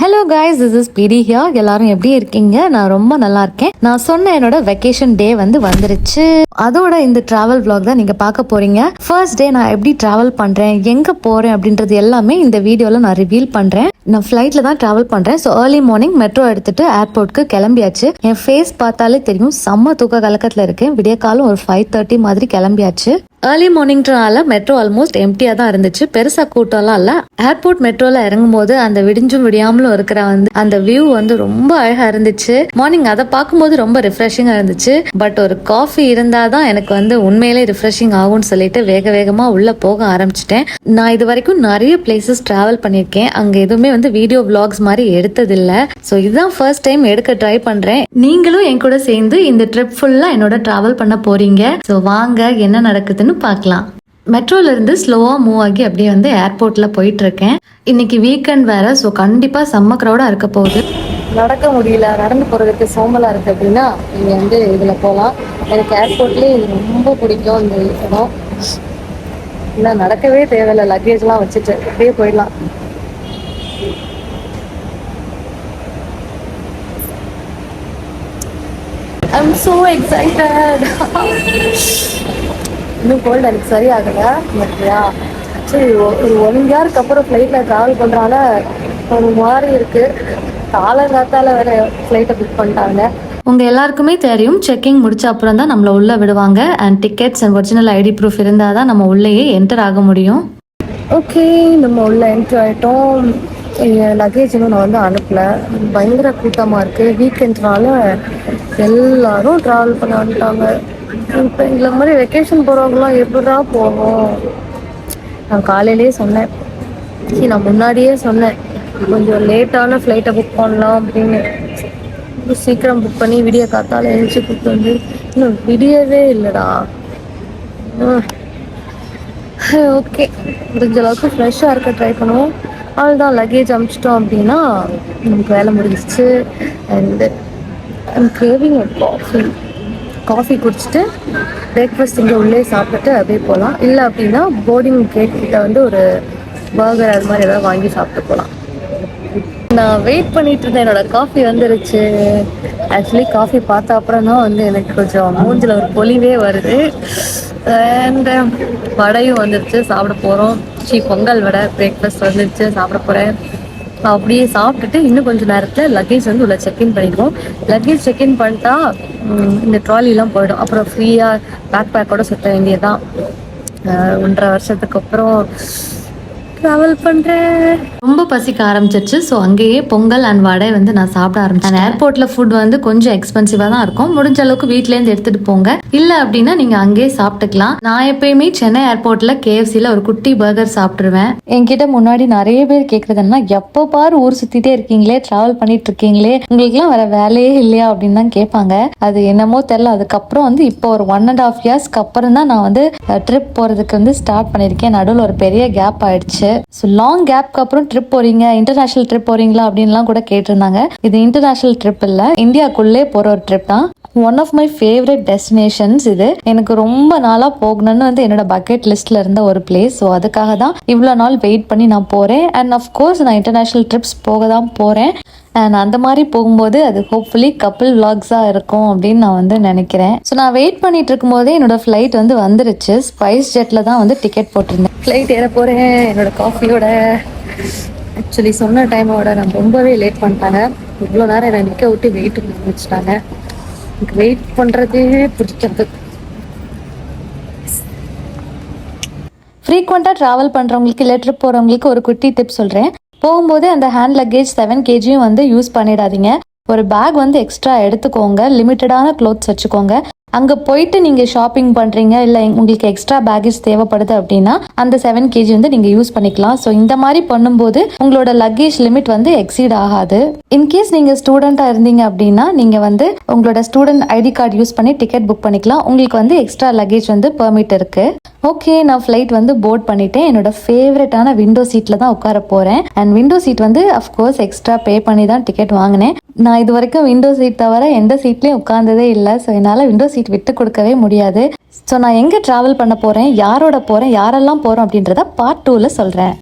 Hello guys this is பிடி ஹியா எல்லாரும் எப்படி இருக்கீங்க? நான் ரொம்ப நல்லா இருக்கேன். நான் சொன்ன என்னோட வெக்கேஷன் டே வந்து வந்துருச்சு. அதோட இந்த டிராவல் பிளாக் தான் நீங்க பார்க்க போறீங்க. ஃபர்ஸ்ட் டே நான் எப்படி டிராவல் பண்றேன்? எங்க போறேன்? அப்படின்றது எல்லாமே இந்த வீடியோல நான் ரிவீல் பண்றேன். நான் ஃப்ளைட்ல தான் டிராவல் பண்றேன். ஸோ ஏர்லி மார்னிங் மெட்ரோ எடுத்துட்டு ஏர்போர்ட்க்கு கிளம்பியாச்சு. என் ஃபேஸ் பார்த்தாலே தெரியும் செம்ம தூக்க கலக்கத்துல இருக்கேன். விடிய காலம் ஒரு ஃபைவ் தேர்ட்டி மாதிரி கிளம்பியாச்சு. ஏர்லி மார்னிங்னால மெட்ரோ ஆல்மோஸ்ட் எம்டியா தான் இருந்துச்சு. பெருசா கூட்டம்லாம் இல்ல. ஏர்போர்ட் மெட்ரோல இறங்கும் போது அந்த விடிஞ்சும் விடியாமலும் இருக்கிற வந்து அந்த வியூ வந்து ரொம்ப அழகா இருந்துச்சு. மார்னிங் அதை பார்க்கும்போது ரொம்ப ரிஃப்ரெஷிங்கா இருந்துச்சு. பட் ஒரு காஃபி இருந்தாதான் எனக்கு வந்து உண்மையிலே ரிஃப்ரெஷிங் ஆகும்னு சொல்லிட்டு வேக வேகமா உள்ள போக ஆரம்பிச்சிட்டேன். நான் இது வரைக்கும் நிறைய பிளேசஸ் டிராவல் பண்ணியிருக்கேன். அங்க எதுவுமே வந்து வீடியோ vlogs மாதிரி எடுத்ததில்லை. ஸோ இதுதான் ஃபர்ஸ்ட் டைம் எடுக்க ட்ரை பண்றேன். நீங்களும் என் கூட சேர்ந்து இந்த ட்ரிப் ஃபுல்லா என்னோட டிராவல் பண்ண போறீங்க. ஸோ வாங்க என்ன நடக்குதுன்னு பார்க்கலாம். மெட்ரோல இருந்து மூவ் ஆகி அப்படியே வந்து ஏர்போர்ட்ல போயிட்டு இருக்கேன் இன்னைக்கு வீக்கெண்ட் வேற ஸோ கண்டிப்பாக செம்ம க்ரௌடாக இருக்க போகுது. நடக்க முடியல. நடந்து போறதுக்கு சோம்பலா இருக்கு அப்படின்னா நீங்கள் வந்து இதுல போகலாம் எனக்கு ஏர்போர்ட்லயே இது ரொம்ப பிடிக்கும் இந்த இடம். இல்லை நடக்கவே தேவையில்ல. லக்கேஜ்லாம் வச்சுட்டு அப்படியே போயிடலாம். I'm so excited. இன்னும் கோல்டு எனக்கு சரியாகல பட்யா சரி ஒரு ஒன் இயருக்கு அப்புறம் ஃப்ளைட்டில் ட்ராவல் பண்ணுறனால ஒரு மாதிரி இருக்கு. காலங்காத்தால வேற ஃப்ளைட்டை புக் பண்ணிட்டாங்க. உங்க எல்லாருக்குமே தெரியும் செக்கிங் முடிச்ச அப்புறம் தான் நம்மள உள்ள விடுவாங்க. And tickets and original ID proof இருந்தால் தான் நம்ம உள்ளேயே என்டர் ஆக முடியும். ஓகே நம்ம உள்ள என்ட்ரு ஆகிட்டோம் லக்கேஜ் இன்னும் நான் வந்து அனுப்பல. பயங்கர கூட்டமாக இருக்குது வீக்கெண்ட்னால எல்லாரும் ட்ராவல் பண்ண வந்துட்டாங்க இப்போ எங்களை மாதிரி வெக்கேஷன் போகிறவங்களாம் எப்படா போகும் நான் காலையிலேயே சொன்னேன். சரி நான் முன்னாடியே சொன்னேன். கொஞ்சம் லேட்டான ஃப்ளைட்டை புக் பண்ணலாம் அப்படின்னு. கொஞ்சம் சீக்கிரம் புக் பண்ணி விடிய காத்தால எழுச்சி கூப்பிட்டு வந்து இன்னும் விடியவே இல்லைடா. ஓகே. முடிஞ்ச அளவுக்கு ஃப்ரெஷ்ஷாக இருக்க ட்ரை பண்ணுவோம். அவ்வளோதான் லக்கேஜ் அமிச்சிட்டோம் அப்படின்னா நமக்கு வேலை முடிஞ்சிச்சு and I'm craving coffee coffee குடிச்சிட்டு பிரேக்ஃபாஸ்ட் இங்கே உள்ளே சாப்பிட்டுட்டு அப்படியே போகலாம். இல்லை அப்படின்னா போர்டிங் கேட் கிட்ட வந்து ஒரு பர்கர் அது மாதிரி ஏதாவது வாங்கி சாப்பிட்டு போகலாம். நான் வெயிட் பண்ணிட்டு இருந்தேன். என்னோட காஃபி வந்துருச்சு. ஆக்சுவலி காஃபி பார்த்த அப்புறம் தான் வந்து எனக்கு கொஞ்சம் மூஞ்சில் ஒரு பொலிவே வருது. அண்ட் uh, வடையும் வந்துருச்சு. சாப்பிட போகிறோம் சீ பொங்கல் வடை பிரேக்ஃபாஸ்ட் வந்துருச்சு. சாப்பிட போகிறேன் அப்படியே சாப்பிட்டுட்டு இன்னும் கொஞ்சம் நேரத்தில் லக்கேஜ் வந்து உள்ள செக்இன் பண்ணிடுவோம். லக்கேஜ் செக்இன் பண்ணிட்டா இந்த ட்ராலிலாம் போயிடும். அப்புறம் ஃப்ரீயாக பேக் பேக்கோட சுற்ற வேண்டியதுதான். ஒன்றரை வருஷத்துக்கு அப்புறம் ட்ராவல் பண்ணுறேன் ரொம்ப பசிக்க ஆரம்பிச்சிருச்சு. ஸோ அங்கேயே பொங்கல் அண்ட் வடை வந்து நான் சாப்பிட ஆரம்பிச்சேன் ஏர்போர்ட்ல ஃபுட் வந்து கொஞ்சம் எக்ஸ்பென்சிவாக தான் இருக்கும். முடிஞ்ச அளவுக்கு வீட்லேருந்து எடுத்துட்டு போங்க. இல்லை அப்படின்னா நீங்க அங்கேயே சாப்பிட்டுக்கலாம். நான் எப்பயுமே சென்னை ஏர்போர்ட்ல கேஎஃப்சியில் ஒரு குட்டி பர்கர் சாப்பிட்டுருவேன். என்கிட்ட முன்னாடி நிறைய பேர் கேட்குறதுன்னா எப்போ பாரு ஊர் சுத்திட்டே இருக்கீங்களே டிராவல் பண்ணிட்டு இருக்கீங்களே உங்களுக்குலாம் வேற வேலையே இல்லையா அப்படின்னு தான் கேட்பாங்க. அது என்னமோ தெரியல. அதுக்கப்புறம் வந்து இப்போ ஒரு ஒன் அண்ட் ஆஃப் இயர்ஸ்க்கு அப்புறம் தான் நான் வந்து ட்ரிப் போறதுக்கு வந்து ஸ்டார்ட் பண்ணியிருக்கேன். நடுவில் ஒரு பெரிய கேப் ஆயிடுச்சு. ஸோ லாங் கேப்க்கு அப்புறம் ட்ரிப் போறீங்க இன்டர்நேஷனல் ட்ரிப் போறீங்களா அப்படின்லாம் கூட கேட்டிருந்தாங்க. இது இன்டர்நேஷனல் ட்ரிப் இல்லை இந்தியாக்குள்ளே போற ஒரு ட்ரிப் தான். One of my favourite destinations இது. எனக்கு ரொம்ப நாளாக போகணும்னு வந்து என்னோட பக்கெட் லிஸ்ட்ல இருந்த ஒரு பிளேஸ் ஸோ அதுக்காக தான் இவ்வளோ நாள் வெயிட் பண்ணி நான் போகிறேன் அண்ட் அஃப்கோர்ஸ் நான் இன்டர்நேஷ்னல் ட்ரிப்ஸ் போக தான் போகிறேன் அண்ட் அந்த மாதிரி போகும்போது அது ஹோப்ஃபுல்லி கப்பிள் விளாக்ஸாக இருக்கும் அப்படின்னு நான் வந்து நினைக்கிறேன். ஸோ நான் வெயிட் பண்ணிட்டு இருக்கும்போதே என்னோட ஃப்ளைட் வந்து வந்துருச்சு. ஸ்பைஸ் ஜெட்டில் தான் வந்து டிக்கெட் போட்டிருந்தேன். ஃப்ளைட் ஏற போகிறேன் என்னோட காஃபியோட ஆக்சுவலி சொன்ன டைமோட நான் ரொம்பவே லேட் பண்ணிட்டாங்க. இவ்வளோ நேரம் என்னை நிற்க விட்டு வெயிட் வச்சுட்டாங்க எனக்கு வெயிட் பண்ணுறதே பிடிக்கிறது ஃப்ரீக்வெண்ட்டாக ட்ராவல் பண்ணுறவங்களுக்கு இல்லை ட்ரிப் போகிறவங்களுக்கு ஒரு குட்டி டிப் சொல்கிறேன் போகும்போது அந்த ஹேண்ட் லக்கேஜ் செவன் கேஜியும் வந்து யூஸ் பண்ணிடாதீங்க. ஒரு பேக் வந்து எக்ஸ்ட்ரா எடுத்துக்கோங்க. லிமிட்டடான க்ளோத்ஸ் வச்சுக்கோங்க. அங்கே போயிட்டு நீங்கள் ஷாப்பிங் பண்ணுறீங்க இல்லை உங்களுக்கு எக்ஸ்ட்ரா பேக்கேஜ் தேவைப்படுது அப்படின்னா அந்த செவன் கேஜி வந்து நீங்கள் யூஸ் பண்ணிக்கலாம். ஸோ இந்த மாதிரி பண்ணும்போது உங்களோட லக்கேஜ் லிமிட் வந்து எக்ஸீட் ஆகாது. இன்கேஸ் நீங்கள் ஸ்டூடெண்ட்டாக இருந்தீங்க அப்படின்னா நீங்கள் வந்து உங்களோட ஸ்டூடெண்ட் ஐடி கார்டு யூஸ் பண்ணி டிக்கெட் புக் பண்ணிக்கலாம். உங்களுக்கு வந்து எக்ஸ்ட்ரா லக்கேஜ் வந்து பெர்மிட் இருக்குது ஓகே நான் ஃப்ளைட் வந்து போர்ட் பண்ணிட்டேன். என்னோட ஃபேவரட்டான விண்டோ சீட்டில் தான் உட்கார போகிறேன் அண்ட் விண்டோ சீட் வந்து அஃப்கோர்ஸ் எக்ஸ்ட்ரா பே பண்ணி தான் டிக்கெட் வாங்கினேன். நான் இது வரைக்கும் விண்டோ சீட் தவிர எந்த சீட்லேயும் உட்கார்ந்ததே இல்லை. ஸோ என்னால் விண்டோ சீட் விட்டு கொடுக்கவே முடியாது. ஸோ நான் எங்கே ட்ராவல் பண்ண போகிறேன் யாரோட போகிறேன் யாரெல்லாம் போகிறோம் அப்படின்றத பார்ட் டூவில் சொல்கிறேன்